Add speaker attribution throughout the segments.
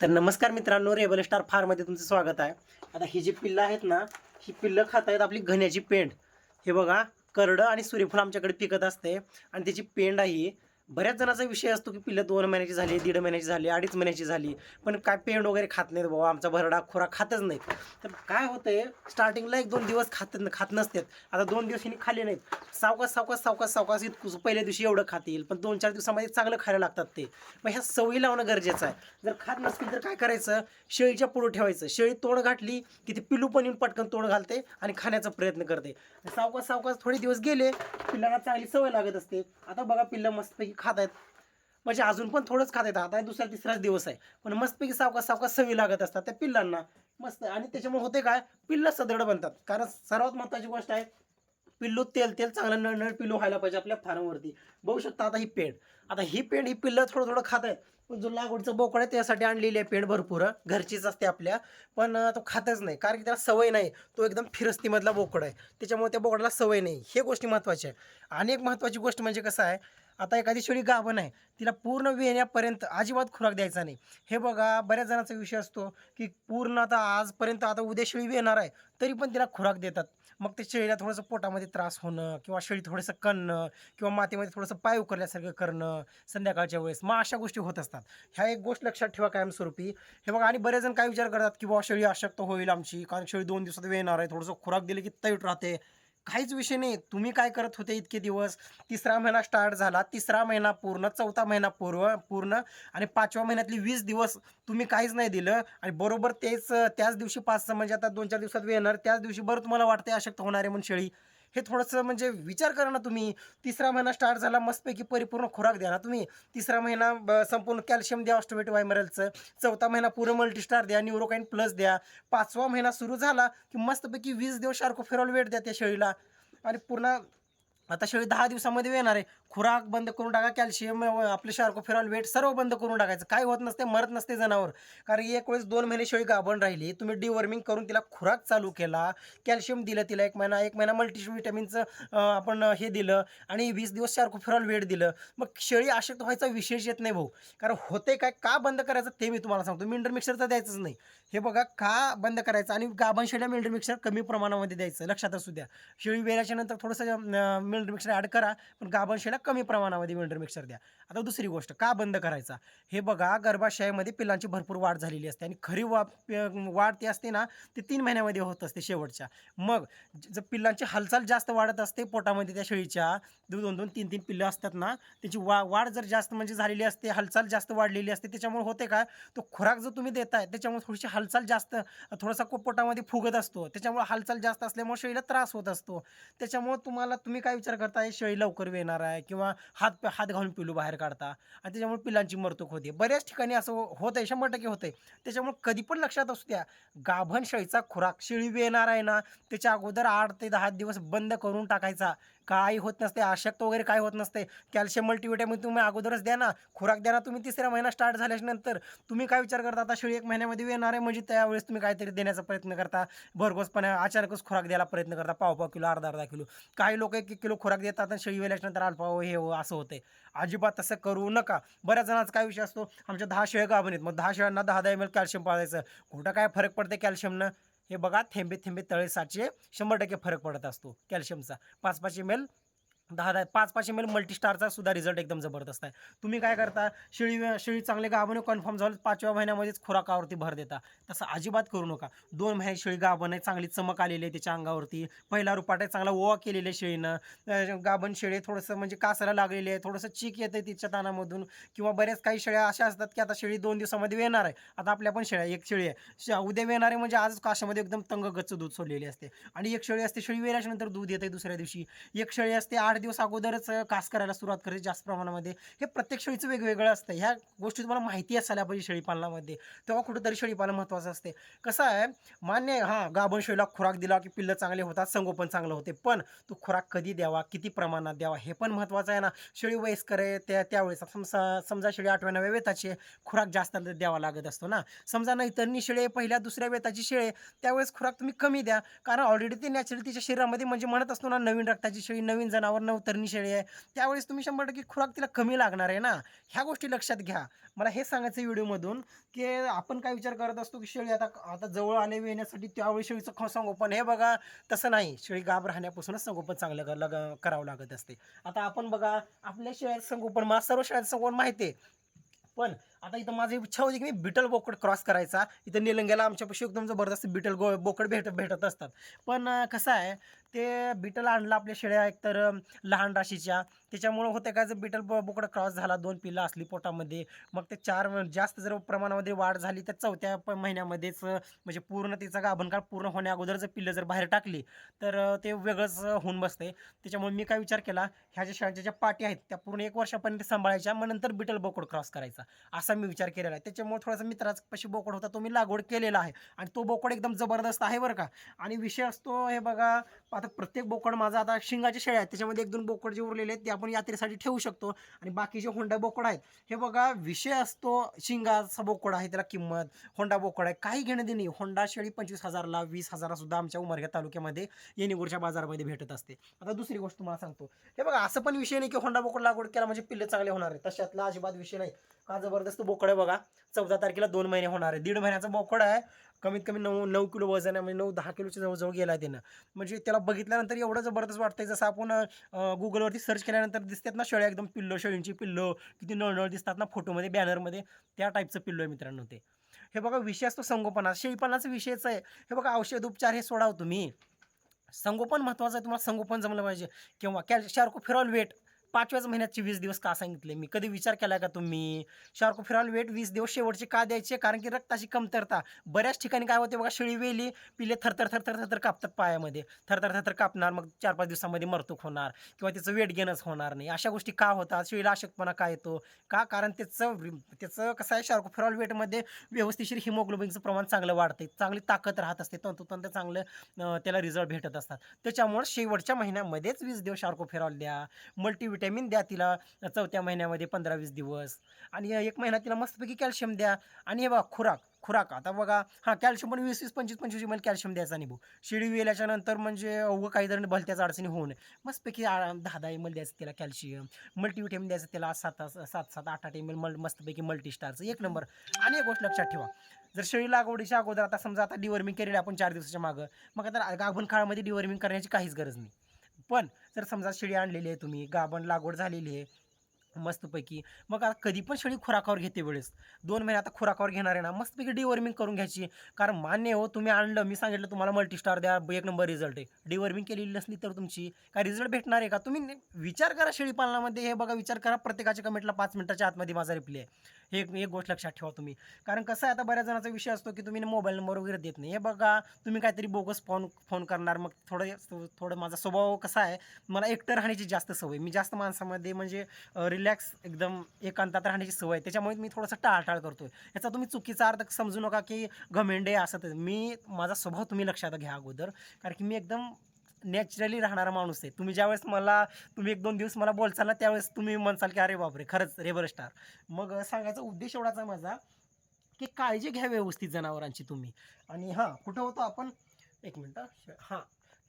Speaker 1: तर नमस्कार मित्रांनो रेबल स्टार फार्ममध्ये तुमचं स्वागत आहे. आता ही जी पिल्लं आहेत ना ही पिल्लं खात आहेत आपली घण्याची पेंड हे बघा करडं आणि सूर्यफूल आमच्याकडे पिकत असते. आणि त्याची पेंड आहे बऱ्याच जणांचा विषय असतो की पिल्लं दोन महिन्याची झाली दीड महिन्याची झाली अडीच महिन्याची झाली पण काय पेंड वगैरे खात नाहीत बाबा आमचा भरडा खोरा खातच नाहीत. तर काय होतंय स्टार्टिंगला एक दोन दिवस खात खात नसतात. आता दोन दिवस हिने खाल्ले नाहीत. सावकाश सावकाश सावकाश सावकाश इतकं पहिल्या दिवशी एवढं खातील पण दोन चार दिवसामध्ये चांगलं खायला लागतात ते. मग ह्या सवयी लावणं गरजेचं आहे. जर खात नसतील तर काय करायचं? शेळीच्या पुढं ठेवायचं. शेळी तोंड घाटली की ती पिलू पण येऊन पटकन तोंड घालते आणि खाण्याचा प्रयत्न करते. सावकाश सावकाश थोडे दिवस गेले पिल्लांना चांगली सवय लागत असते. आता बघा पिल्लं मस्तपैकी खात आहेत म्हणजे अजून पण थोडंच खात आहेत आता दुसरा तिसराच दिवस आहे. पण मस्तपैकी सावकाश सावकाश सवी लागत असतात त्या पिल्लांना. मस्त. आणि त्याच्यामुळे होते काय? पिल्लं सदृढ बनतात. कारण सर्वात महत्त्वाची गोष्ट आहे पिल्लू तेल तेल चांगलं नळनळ पिल्लू व्हायला पाहिजे आपल्या फार्मवरती. बघू शकता आता ही पेंड. आता ही पेंड ही पिल्लं थोडं थोडं खात आहेत पण जो लागवडचं बोकड आहे त्यासाठी आणलेली आहे पेंड भरपूर. घरचीच असते आपल्या. पण तो खातच नाही. कारण की त्याला सवय नाही. तो एकदम फिरस्तीमधला बोकड आहे. त्याच्यामुळे त्या बोकडाला सवय नाही. हे गोष्टी महत्त्वाच्या आहे. आणि एक महत्त्वाची गोष्ट म्हणजे कसं आहे आता एखादी शेळी गाभण आहे तिला पूर्ण वेण्यापर्यंत अजिबात खुराक द्यायचा नाही. हे बघा बऱ्याच जणांचा विषय असतो की पूर्ण आता आजपर्यंत आता उद्या शेळी वेणार आहे तरी पण तिला खुराक देतात. मग ते शेळीला थोडंसं पोटामध्ये त्रास होणं किंवा शेळी थोडंसं कणणं किंवा मातीमध्ये थोडंसं पाय उकरल्यासारखं करणं संध्याकाळच्या वेळेस मग अशा गोष्टी होत असतात. ह्या एक गोष्ट लक्षात ठेवा कायमस्वरूपी. हे बघा आणि बरेच जण काय विचार करतात की बाबा शेळी अशक्त होईल आमची कारण शेळी दोन दिवसात वेणार आहे थोडंसं खुराक दिले की तैट राहते. काहीच विषय नाही. तुम्ही काय करत होते इतके दिवस? तिसरा महिना स्टार्ट झाला. तिसरा महिना पूर्ण चौथा महिना पूर्व पूर्ण आणि पाचव्या महिन्यातली वीस दिवस तुम्ही काहीच नाही दिलं. आणि बरोबर तेच त्याच दिवशी पाच म्हणजे आता दोन चार दिवसात येणार त्याच दिवशी बरं तुम्हाला वाटते अशक्त होणार आहे म्हणून शेळी. हे थोडंसं म्हणजे विचार करा ना तुम्ही. तिसरा महिना स्टार्ट झाला मस्तपैकी परिपूर्ण खुराक द्या ना तुम्ही. तिसरा महिना ब- संपूर्ण कॅल्शियम द्या ऑस्टोवेट वायमरलचं चौथा महिना पूर्ण मल्टीस्टार द्या न्यूरोकाइन प्लस द्या. पाचवा महिना सुरू झाला की मस्तपैकी वीस दिवस शार्कोफेरॉल वेट द्या त्या शेळीला. आणि पूर्ण आता शेळी दहा दिवसामध्ये येणार आहे. खुराक बंद करून टाका कॅल्शियम आपले शार्कोफेरॉल वेट सर्व बंद करून टाकायचं. काय होत नसते मरत नसते जनावर. कारण एक वेळेस दोन महिने शेळी गाभण राहिली तुम्ही डिवॉर्मिंग करून तिला खुराक चालू केला कॅल्शियम दिलं तिला एक महिना एक महिना मल्टीविटॅमिनचं आपण हे दिलं आणि वीस दिवस शार्कोफेरॉल वेट दिलं. मग शेळी अशक्त व्हायचा विशेष येत नाही भाऊ. कारण होते काय का बंद करायचं ते मी तुम्हाला सांगतो. मिंडर मिक्सर तर द्यायचंच नाही. हे बघा का बंद करायचं? आणि गाभण शेळ्या मिंडर मिक्सर कमी प्रमाणामध्ये द्यायचं. लक्षात असू द्या. शेळी वेल्याच्या नंतर थोडंसं मिल्डर मिक्सर ॲड करा पण गाभण कमी प्रमाणामध्ये मिल्डर मिक्सर द्या. आता दुसरी गोष्ट का बंद करायचा? हे बघा गर्भाशयामध्ये पिल्लांची भरपूर वाढ झालेली असते आणि खरी वा वाढ ती असते ना ती तीन महिन्यामध्ये होत असते शेवटच्या. मग जर पिल्लांची हालचाल जास्त वाढत असते पोटामध्ये त्या शेळीच्या दोन दोन तीन तीन पिल्लं असतात ना त्याची वा वाढ जर जास्त म्हणजे झालेली असते हालचाल जास्त वाढलेली असते त्याच्यामुळे होते काय तो खुराक जो तुम्ही देताय त्याच्यामुळे थोडीशी हालचाल जास्त थोडासा पोटामध्ये फुगत असतो. त्याच्यामुळे हालचाल जास्त असल्यामुळे शेळीला त्रास होत असतो. त्याच्यामुळे तुम्हाला तुम्ही काय विचार करता शेळी लवकर येणार आहे किंवा हात हात घालून पिलू बाहेर काढता आणि त्याच्यामुळे पिलांची मरतूक होते. बऱ्याच ठिकाणी असं हो-, होत आहे शंभर टक्के होतंय. त्याच्यामुळे कधी पण लक्षात असू द्या गाभण शेळीचा खुराक शेळी येणार आहे ना त्याच्या अगोदर आठ ते दहा दिवस बंद करून टाकायचा. काही होत नसते अशक्त वगैरे काय होत नसते. कॅल्शियम मल्टीविटॅमिन तुम्ही अगोदरच द्या ना. खुराक द्या ना तुम्ही तिसऱ्या महिना स्टार्ट झाल्यानंतर तुम्ही काय विचार करता? आता शेळी एक महिन्यामध्ये येणार आहे म्हणजे त्यावेळेस तुम्ही काहीतरी देण्याचा प्रयत्न करता. भरघोसपणे अचानकच खुराक द्यायला प्रयत्न करता. पाव पाव किलो अर्धा अर्धा किलो. काही लोक एक किलो खुराक देतात आणि शेळी वेल्याच्यानंतर अल्पा हे हो असं होते अजिबात तसं करू नका. बऱ्याच जणांचा काय विषय असतो? आमच्या दहा शेळ्या गाभण आहेत. मग दहा शेळ्यांना दहा दहा एम एल कॅल्शियम पाळायचं. कुठं काय फरक पडते कॅल्शियमनं? हे बघा थेंबे थेंबे तळेसाचे शंभर टक्के फरक पडत असतो. कॅल्शियमचा. पाच पाच एम एल दहा दहा पाच पाच एम एल मल्टीस्टारचा सुद्धा रिझल्ट एकदम जबरदस्त आहे. तुम्ही काय करता? शेळी शेळी चांगले गाभणे कन्फर्म झालं पाचव्या महिन्यामध्येच खुराकावरती भर देता. तसं अजिबात करू नका. दोन महिने शेळी गाभण आहे चांगली चमक आलेली आहे त्याच्या अंगावरती. पहिला रुपाट आहे चांगला ओवा केलेला आहे शेळीनं. गाभण शेळी थोडंसं म्हणजे कासाला लागलेली आहे थोडंसं चीक येतं आहे तिच्या तानामधून. किंवा बऱ्याच काही शेळ्या अशा असतात की आता शेळी दोन दिवसामध्ये येणार आहे. आता आपल्या पण शेळ्या एक शेळी आहे. श- उद्या येणार आहे म्हणजे आज काशामध्ये एकदम तंग गच्च दूध सोडलेली असते. आणि एक शेळी असते शेळी वेल्याच्या नंतर दूध येते दुसऱ्या दिवशी. एक शेळी असते आठ दिवस अगोदरच कास करायला सुरुवात करते जास्त प्रमाणामध्ये. हे प्रत्येक शेळीचं वेगवेगळं असतं. ह्या गोष्टी तुम्हाला माहिती असायला पाहिजे शेळीपालनामध्ये. तेव्हा कुठंतरी शेळीपालन महत्त्वाचं असते. कसं आहे मान्य आहे हां गाभण शेळीला खुराक दिला की पिल्लं चांगले होतात संगोपन चांगलं होते. पण तो खुराक कधी द्यावा किती प्रमाणात द्यावा हे पण महत्त्वाचं आहे ना. शेळी वयस्कर आहे त्या त्यावेळेस समजा समजा शेळी आठव्या नव्या वेताची खुराक जास्त द्यावा लागत असतो ना. समजा नाही तर शेळी पहिल्या दुसऱ्या वेताची शेळी त्यावेळेस खुराक तुम्ही कमी द्या. कारण ऑलरेडी ते नॅचरल तिच्या शरीरामध्ये म्हणजे म्हणत असतो ना नवीन रक्ताची शेळी नवीन जनावर नवतरणी शेळी आहे. त्यावेळेस तुम्ही शंभर टक्के खुराक तिला कमी लागणार आहे ना? ह्या गोष्टी लक्षात घ्या. मला हे सांगायचं व्हिडिओमधून की आपण काय विचार करत असतो की शेळी आता आता जवळ आले येण्यासाठी त्यावेळी शेळीचं संगोपन हे बघा तसं नाही. शेळी गाब राहण्यापासूनच संगोपन चांगलं कर लग करावं लागत असते. आता आपण बघा आपल्या शेळ्याचं संगोपन मला सर्व शेळ्याचं संगोपन माहिती आहे. पण आता इथं माझी इच्छा होती की मी बिटल बोकड क्रॉस करायचा. इथं निलंग्याला आमच्यापाशी एकदम जबरदस्त बिटल गो बोकड भेट भेटत असतात. पण कसं आहे ते बिटल आणलं आपल्या शेळ्या एकतर लहान राशीच्या. त्याच्यामुळं होतं काय जर बिटल बोकड क्रॉस झाला दोन पिल्लं असली पोटामध्ये मग ते चार जास्त जर प्रमाणामध्ये वाढ झाली तर चौथ्या प- महिन्यामध्येच म्हणजे पूर्ण तिचा गाभणकाळ पूर्ण होण्या अगोदर जर पिल्लं जर बाहेर टाकली तर ते वेगळंच होऊन बसते. त्याच्यामुळे मी काय विचार केला ह्या ज्या शेळ्यांच्या ज्या पाटी आहेत त्या पूर्ण एक वर्षापर्यंत सांभाळायच्या मग नंतर बिटल बोकड क्रॉस करायचा. असं मी विचार केलेला आहे. त्याच्यामुळे थोडासा मित्राचा पशी बोकड होता तो मी लागवड केलेला आहे. आणि तो बोकड एकदम जबरदस्त आहे बरं का. आणि विषय असतो हे बघा आता प्रत्येक बोकड माझा आता शिंगाचे शेळ्या आहेत. त्याच्यामध्ये एक दोन बोकड जे उरलेले आहेत ते आपण यात्रेसाठी ठेवू शकतो. आणि बाकीचे होंडा बोकड आहेत हे बघा विषय असतो शिंगाचा बोकड आहे त्याला किंमत होंडा बोकड आहे काही घेणं देणे होंडा शेळी पंचवीस हजारला वीस हजारला सुद्धा आमच्या उमरगा तालुक्यामध्ये येणीगुरच्या बाजारामध्ये भेटत असते. आता दुसरी गोष्ट तुम्हाला सांगतो. हे बघा असं पण विषय नाही की होंडा बोकड लागवड केला म्हणजे पिल्ले चांगले होणार आहे तशातला अजिबात विषय नाही. का जबरदस्त तो बोकड आहे बघा. चौदा तारखेला दोन महिने होणार आहे. दीड महिन्याचा बोकड आहे. कमीत कमी नऊ नऊ किलो वजन आहे. म्हणजे नऊ दहा किलोच्या जवळजवळ गेला आहे त्यानं. म्हणजे त्याला बघितल्यानंतर एवढं जबरदस्त वाटतंय. जसं आपण गुगलवरती सर्च केल्यानंतर दिसतात ना शेळ्या एकदम पिल्लो शेळींची पिल्लो किती नळनळ दिसतात ना फोटोमध्ये बॅनरमध्ये त्या टाईपचं पिल्लो आहे मित्रांनो ते. हे बघा विषय असतो संगोपना शेळीपालनाचा विषयच आहे. हे बघा औषध उपचार हे सोडाव तुम्ही. संगोपन महत्त्वाचं आहे. तुम्हाला संगोपन जमलं पाहिजे. किंवा कॅल शार्को फिरॉल वेट पाचव्याच महिन्याचे वीस दिवस का सांगितले? मी कधी विचार केला का तुम्ही? शार्को फिरॉल वेट वीस दिवस शेवटचे का द्यायचे? कारण की रक्ताची कमतरता. बऱ्याच ठिकाणी काय होते बघा शेळी वेली पिले थरथर थरथर थरथर कापतात पायामध्ये. थरथर थरथर कापणार मग चार पाच दिवसामध्ये मरतूक होणार किंवा त्याचं वेट गेनच होणार नाही. अशा गोष्टी का होतात? शेळीला अशक्तपणा का येतो? का? कारण त्याचं त्याचं कसं आहे शार्को फिरॉल वेटमध्ये व्यवस्थितशीर हिमोग्लोबिनचं प्रमाण चांगलं वाढते चांगली ताकद राहत असते. तंतोतंत चांगलं त्याला रिझल्ट भेटत असतात. त्याच्यामुळे शेवटच्या महिन्यामध्येच वीस दिवस शार्को फिरॉल द्या. व्हिटॅमिन द्या तिला चौथ्या महिन्यामध्ये पंधरा वीस दिवस. आणि एक महिना तिला मस्तपैकी कॅल्शियम द्या. आणि हे बघा खुराक खुराक. आता बघा हां कॅल्शियम पण वीस वीस पंचवीस पंचवीस एम कॅल्शियम द्यायचा नाही भाऊ शिडी वेल्याच्या नंतर म्हणजे अवघं काही जण भलत्याच अडचणी होऊ नये मस्तपैकी दहा दहा एम एल द्यायचं त्याला कॅल्शियम मल्टीव्हिटॅमिन द्यायचं त्याला सात सात सात आठ आठ एम एल मल मस्तपैकी मल्टीस्टारचं एक नंबर आणि एक गोष्ट लक्षात ठेवा. जर शेळी लागवडीच्या अगोदर आता समजा आता डिवर्मिंग केलेलं आपण चार दिवसाच्या मागं. मग आता गाभण काळामध्ये डिवर्मिंग करण्याची काहीच गरज नाही. पण जर समजा शेळी आणलेली आहे तुम्ही गाभण लागवड झालेली आहे मस्तपैकी मग आता कधी पण शेळी खुराकावर घेते वेळेस. दोन महिने आता खुराकावर घेणार आहे ना मस्तपैकी डिवॉर्मिंग करून घ्यायची. कारण मान्य हो तुम्ही आणलं मी सांगितलं तुम्हाला मल्टीस्टार द्या एक नंबर रिझल्ट आहे. डिवॉर्मिंग केलेली नसली तर तुमची काय रिझल्ट भेटणार आहे का? तुम्ही विचार करा शेळी पालनामध्ये हे बघा विचार करा प्रत्येकाच्या कमेंटला पाच मिनिटाच्या आतमध्ये माझा रिप्ले आहे. हे एक एक गोष्ट लक्षात ठेवा तुम्ही. कारण कसं आहे आता बऱ्याच जणांचा विषय असतो की तुम्ही मोबाईल नंबर वगैरे देत नाही. हे बघा तुम्ही काहीतरी बोगस फोन फोन करणार मग थोडं थोडं माझा स्वभाव कसा आहे मला एकटं राहण्याची जास्त सवय मी जास्त माणसामध्ये म्हणजे रिलॅक्स एकदम एकांतात राहण्याची सवय आहे. त्याच्यामुळे मी थोडंसं टाळटाळ करतोय. याचा तुम्ही चुकीचा अर्थ समजू नका की घमेंडे असं तर. मी माझा स्वभाव तुम्ही लक्षात घ्या अगोदर. कारण की मी एकदम नॅचरली राहणारा माणूस आहे. तुम्ही ज्यावेळेस मला तुम्ही एक दोन दिवस मला बोलचाल ना त्यावेळेस तुम्ही म्हणसाल की अरे बापरे खरंच रेबर स्टार मग सांगायचा उद्देश एवढाच आहे माझा की काळजी घ्या व्यवस्थित जनावरांची तुम्ही. आणि हां कुठं होतो आपण? एक मिनटं शे- हां.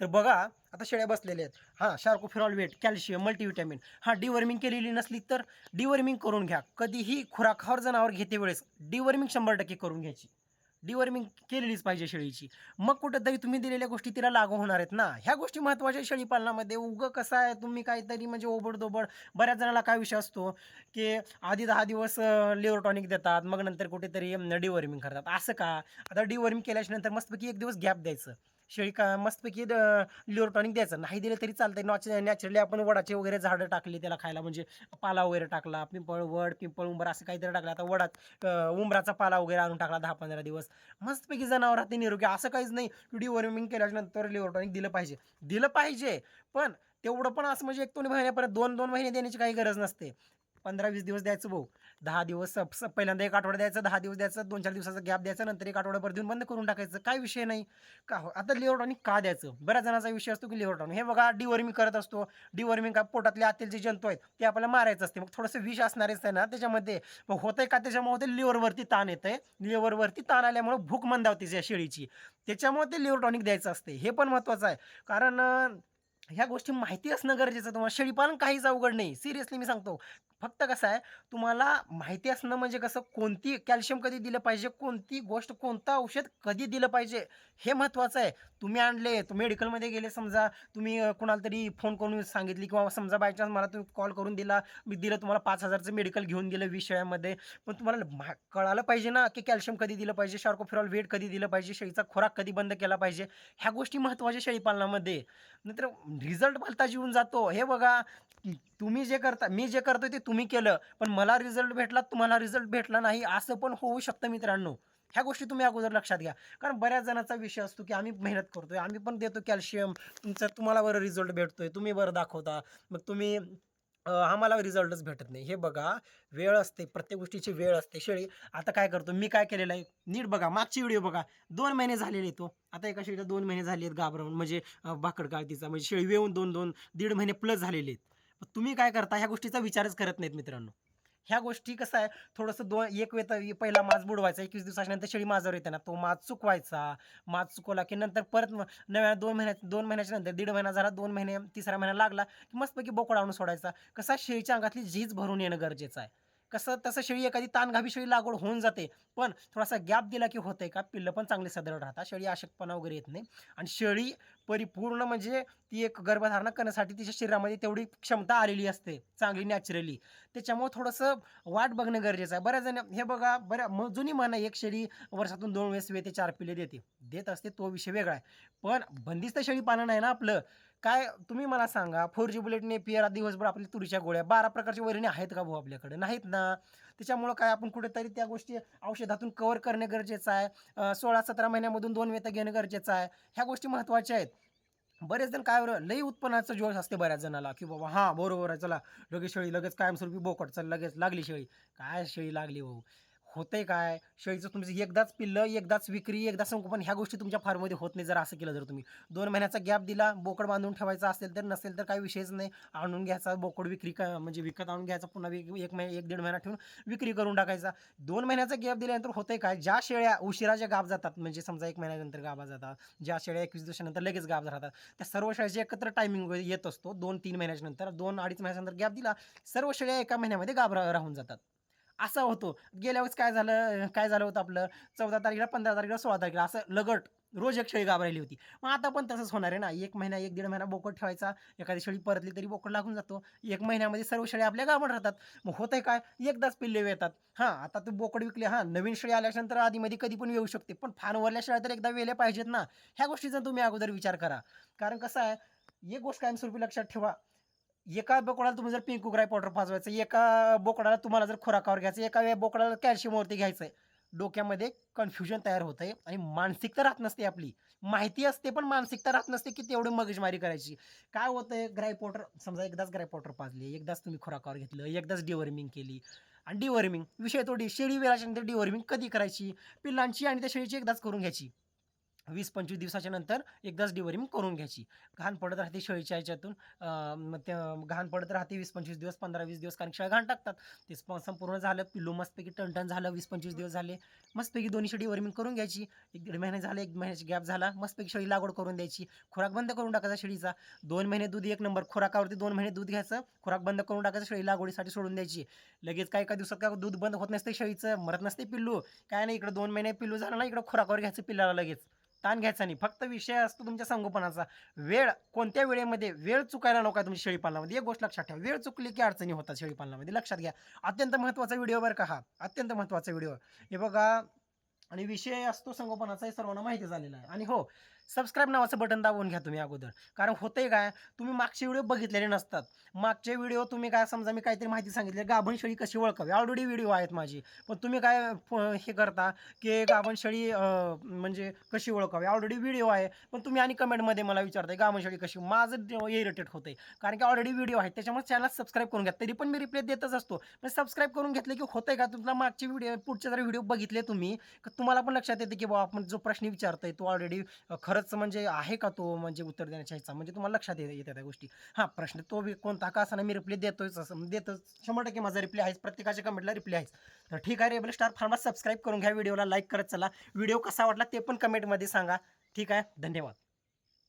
Speaker 1: तर बघा आता शेळ्या बसलेल्या आहेत. हां शार्को फिरॉल वेट कॅल्शियम मल्टीव्हिटॅमिन. हां डिवर्मिंग केलेली नसली तर डिवर्मिंग करून घ्या. कधीही खुराकावर जनावर घेते वेळेस डिवर्मिंग शंभर टक्के करून घ्यायची. डिवर्मिंग केलेलीच पाहिजे शेळीची. मग कुठंतरी तुम्ही दिलेल्या गोष्टी तिला लागू होणार आहेत ना. ह्या गोष्टी महत्त्वाच्या शेळी पालनामध्ये. उगं कसं आहे तुम्ही काहीतरी म्हणजे ओबडदोबड बऱ्याच जणाला काय विषय असतो की आधी दहा दिवस लिव्हर टॉनिक देतात मग नंतर कुठेतरी डिवर्मिंग करतात. असं का? आता डिवर्मिंग केल्याच्यानंतर मस्तपैकी एक दिवस गॅप द्यायचं. शेळी का मस्तपैकी लिव्हर टॉनिक द्यायचं. नाही दिलं तरी चालतंय. नॉच नॅचरली आपण वडाचे वगैरे झाडं टाकली त्याला खायला. म्हणजे पाला वगैरे टाकला पिंपळ वड पिंपळ उंबर असं काहीतरी टाकलं. आता वडात उंबराचा पाला वगैरे आणून टाकला दहा पंधरा दिवस. मस्तपैकी जनावर ते निरोगी. असं काहीच नाही. डिवर्मिंग केल्यानंतर लिव्हर टॉनिक दिलं पाहिजे. दिलं पाहिजे. पण तेवढं पण असं म्हणजे एक दोन महिन्यापर्यंत दोन दोन महिने देण्याची काही गरज नसते. पंधरा वीस दिवस द्यायचं भाऊ. दहा दिवस सब पहिल्यांदा एक आठवडा द्यायचं दहा दिवस द्यायचं दोन चार दिवसाचा गॅप द्यायचा नंतर एक आठवड्याभर देऊन बंद करून टाकायचं. काय विषय नाही. का हो? आता लिव्हर का द्यायचं? बऱ्याच जणांचा विषय असतो की लिव्हर हे बघा डिवर्मिंग करत असतो. डिवर्मिंग का पोटातले आतील जे जंतू आहेत ते आपल्याला मारायचं असते. मग थोडंसं विष असणारच आहे ना त्याच्यामध्ये मग होतंय का? त्याच्यामुळे ते लिव्हरवरती ताण येतंय. लिव्हरवरती ताण आल्यामुळे भूक मंदावते या शेळीची. त्याच्यामुळे ते लिव्हर द्यायचं असते. हे पण महत्त्वाचं आहे. कारण ह्या गोष्टी माहिती असणं गरजेचं तुम्हाला. शेळीपालन काहीच अवघड नाही. सिरियसली मी सांगतो. फक्त कसं आहे तुम्हाला माहिती असणं म्हणजे कसं कोणती कॅल्शियम कधी दिलं पाहिजे कोणती गोष्ट कोणतं औषध कधी दिलं पाहिजे हे महत्त्वाचं आहे. तुम्ही आणले तुम्ही मेडिकलमध्ये गेले समजा तुम्ही कोणाला तरी फोन करून सांगितली किंवा समजा बाय चान्स मला तुम्ही कॉल करून दिला मी दिलं तुम्हाला पाच हजारचं मेडिकल घेऊन दिलं वीस पण तुम्हाला मा- कळालं पाहिजे ना की कॅल्शियम कधी दिलं पाहिजे शार्कोफिरॉल वेट कधी दिलं पाहिजे शेळीचा खुराक कधी बंद केला पाहिजे ह्या गोष्टी महत्त्वाच्या शेळीपालनामध्ये. नंतर रिझल्ट भलताच येऊन जातो. हे बघा तुम्ही जे करता मी जे करतोय ते तुम्ही केलं पण मला रिझल्ट भेटला तुम्हाला रिझल्ट भेटला नाही असं पण होऊ शकतं मित्रांनो. ह्या गोष्टी तुम्ही अगोदर लक्षात घ्या. कारण बऱ्याच जणांचा विषय असतो की आम्ही मेहनत करतोय आम्ही पण देतो कॅल्शियम तुमचं तुम्हाला बरं रिझल्ट भेटतोय तुम्ही बरं दाखवता मग तुम्ही आम्हाला रिझल्टच भेटत नाही. हे बघा वेळ असते प्रत्येक गोष्टीची वेळ असते. शेळी आता काय करतो मी काय केलेलं आहे? नीट बघा मागची व्हिडिओ बघा. दोन महिने झालेले तो. आता एका शेळीला दोन महिने झाले आहेत घाबरवून म्हणजे भाकड गाळतीचा म्हणजे शेळी वेऊन दोन दोन दीड महिने प्लस झालेले आहेत. तुम्ही काय करता? ह्या गोष्टीचा विचारच करत नाहीत मित्रांनो. ह्या गोष्टी कसं आहे? थोडंसं दोन एक वेळ तर पहिला माज बुडवायचा एकवीस दिवसाच्यानंतर शेळी माझ्यावर येते ना तो माज चुकवायचा माज चुकवला की नंतर परत नव्या दोन महिन्यात दोन महिन्याच्या नंतर दीड महिना झाला दोन महिने तिसरा महिना लागला की मस्तपैकी बोकडा आणून सोडायचा. कसा शेळीच्या अंगातली झीज भरून येणं गरजेचं आहे. कसं तसं शेळी एखादी ताणघावी शेळी लागवड होऊन जाते पण थोडासा गॅप दिला की होतंय का? पिल्लं पण चांगले सदृढ राहतात. शेळी अशक्तपणा वगैरे येत नाही. आणि शेळी परिपूर्ण म्हणजे ती एक गर्भधारणा करण्यासाठी तिच्या शरीरामध्ये तेवढी क्षमता आलेली असते चांगली नॅचरली त्याच्यामुळे थोडंसं वाट बघणं गरजेचं आहे. बऱ्याच जण हे बघा बऱ्या म जुनी म्हणा एक शेळी वर्षातून दोन वेळेस वेते चार पिले देते. देत असते तो विषय वेगळा आहे. पण बंदिस्त शेळी पालन आहे ना आपलं काय तुम्ही मला सांगा फोर जी बुलेट नेपियर दिवसभर आपल्या तुरीच्या गोळ्या बारा प्रकारच्या वरिणी आहेत का भाऊ आपल्याकडे? नाहीत ना. त्याच्यामुळं काय आपण कुठेतरी त्या गोष्टी औषधातून कवर करणे गरजेचं आहे. सोळा सतरा महिन्यामधून दोन वेता घेणं गरजेचं आहे. ह्या गोष्टी महत्त्वाच्या आहेत. बरेच जण काय बरं लई उत्पन्नाचं जोश असते बऱ्याच जणाला की बाबा हां बरोबर आहे चला लगेच शेळी लगेच कायमस्वरूपी बोकड चल लगेच लागली शेळी. काय शेळी लागली भाऊ? होतंय काय? शेळीचं तुमचं एकदाच पिल्लं एकदाच विक्री एकदा संगोपन ह्या गोष्टी तुमच्या फार्ममध्ये होत नाही जर असं केलं जर तुम्ही. दोन महिन्याचा गॅप दिला बोकड बांधून ठेवायचा असेल तर नसेल तर काही विषयच नाही. आणून घ्यायचा बोकड विक्री का म्हणजे विकत आणून घ्यायचा पुन्हा एक महिना एक दीड महिना ठेवून विक्री करून टाकायचा. दोन महिन्याचा गॅप दिल्यानंतर होतंय काय? ज्या शेळ्या उशिरा ज्या गाभ जातात म्हणजे समजा एक महिन्यानंतर गाभा जातात ज्या शेळ्या एकवीस दिवसानंतर लगेच गाभ जातात त्या सर्व शेळ्याचे एकत्र टायमिंग येत असतो. दोन तीन महिन्याच्या नंतर दोन अडीच महिन्यानंतर गॅप दिला सर्व शेळ्या एका महिन्यामध्ये गाभ राहून जातात. असं होतो. गेल्या वेळेस काय झालं काय झालं होतं आपलं? चौदा तारखेला पंधरा तारखेला सोळा तारखेला असं लगट रोज एक शेळी घाबरायली होती. मग आता पण तसंच होणार आहे ना. एक महिना एक दीड महिना बोकड ठेवायचा. एखादी शेळी परतली तरी बोकड लागून जातो. एक महिन्यामध्ये सर्व शेळी आपल्या गाभण राहतात. मग होत आहे काय? एकदाच पिल्ले येतात हां आता तू बोकड विकले. हां नवीन शेळी आल्याच्यानंतर आधीमध्ये कधी पण येऊ शकते. पण फानवरल्या शेळ्या तर एकदा वेल्या पाहिजेत ना. ह्या गोष्टीचा तुम्ही अगोदर विचार करा. कारण कसं आहे एक गोष्ट कायमस्वरूपी लक्षात ठेवा. एका बोकडाला तुम्ही जर पिंक ग्राय पावडर पाजवायचं एका बोकडाला तुम्हाला जर खुराकावर घ्यायचं एका वे- बोकडाला कॅल्शियमवरती घ्यायचं आहे डोक्यामध्ये कन्फ्युजन तयार होत आहे आणि मानसिकता राहत नसते आपली. माहिती असते पण मानसिकता राहत नसते की तेवढी मगजमारी करायची. काय होतं ग्राय पावडर समजा एकदाच ग्राय पावडर पाजली एकदाच तुम्ही खुराकावर घेतलं एकदाच डिवर्मिंग केली. आणि डिवर्मिंग विषय थोडी शेळी वेळाच्यानंतर डिवर्मिंग कधी करायची? पिल्लांची आणि त्या शेळीची एकदाच करून घ्यायची. वीस पंचवीस दिवसाच्या नंतर एकदाच डिवरिंग करून घ्यायची. घाण पडत राहते शेळीच्या ह्याच्यातून. घाण पडत राहते वीस पंचवीस दिवस पंधरा वीस दिवस कारण शेळ्या घाण टाकतात. ते संपूर्ण झालं पिल्लू मस्तपैकी टनटन झालं वीस पंचवीस दिवस झाले. मस्तपैकी दोन्ही शेळी करून घ्यायची. एक दीड महिने झाले एक महिन्याची गॅप झाला. मस्तपैकी शेळी लागवड करून द्यायची. खुराक बंद करून टाकायचा शेळीचा. दोन महिने दूध एक नंबर खुराकावरती दोन महिने दूध घ्यायचं. खुराक बंद करून टाकायचं शेळी लागवडीसाठी सोडून द्यायची. लगेच काय एका दिवसात काय दूध बंद होत नसते शेळीचं मरत नसते पिल्लू. काय नाही इकडं दोन महिने पिल्लू झालं ना इकडं खुराकावर घ्यायचं पिल्लाला लगेच. ताण घ्यायचा नाही. फक्त विषय असतो तुमच्या संगोपनाचा. वेळ कोणत्या वेळेमध्ये वेळ चुकायला नको आहे तुमच्या शेळीपालनामध्ये? एक गोष्ट लक्षात ठेवा. वेळ चुकली की अडचणी होतात शेळीपालनामध्ये. लक्षात घ्या. अत्यंत महत्त्वाचा व्हिडिओ बरं का हा. अत्यंत महत्त्वाचा व्हिडिओ. हे बघा आणि विषय असतो संगोपनाचा हे सर्वांना माहिती झालेला आहे. आणि हो सबस्क्राईब नावाचं बटन दाबून घ्या तुम्ही अगोदर. कारण होतंय काय तुम्ही मागचे व्हिडिओ बघितलेले नसतात. मागचे व्हिडिओ तुम्ही काय समजा मी काहीतरी माहिती सांगितली गाभण शेळी कशी ओळखावी? ऑलरेडी व्हिडिओ आहेत माझी. पण तुम्ही काय हे करता की गाभण शेळी म्हणजे कशी ओळखावी? ऑलरेडी व्हिडिओ आहे पण तुम्ही आणि कमेंटमध्ये मला विचारताय गाभण शेळी कशी? माझं इरिटेट होतंय. कारण की ऑलरेडी व्हिडिओ आहेत त्याच्यामुळे चॅनल सबस्क्राईब करून घ्या. तरी पण मी रिप्लाय देतच असतो. पण सबस्क्राईब करून घेतले की होतंय का? तुमचा मागचे व्हिडिओ पुढचे जर व्हिडिओ बघितले तुम्ही तुम्हाला पण लक्षात येते की बाबा आपण जो प्रश्न विचारतोय तो ऑलरेडी खरंच म्हणजे आहे का तो म्हणजे उत्तर देण्याच्या ह्याचा? म्हणजे तुम्हाला लक्षात येतात त्या गोष्टी. हां प्रश्न तो बी कोणता का असताना मी रिप्ले देतोच असं. म्हणजे देतोच शंभर टक्के माझा रिप्ले आहेच. प्रत्येकाच्या कमेंटला रिप्ले आहेच. तर ठीक आहे रेबल स्टार फार्मा सबस्क्राईब करून घ्या व्हिडिओला लाईक करत चला. व्हिडिओ कसा वाटला ते पण कमेंटमध्ये सांगा. ठीक आहे? धन्यवाद.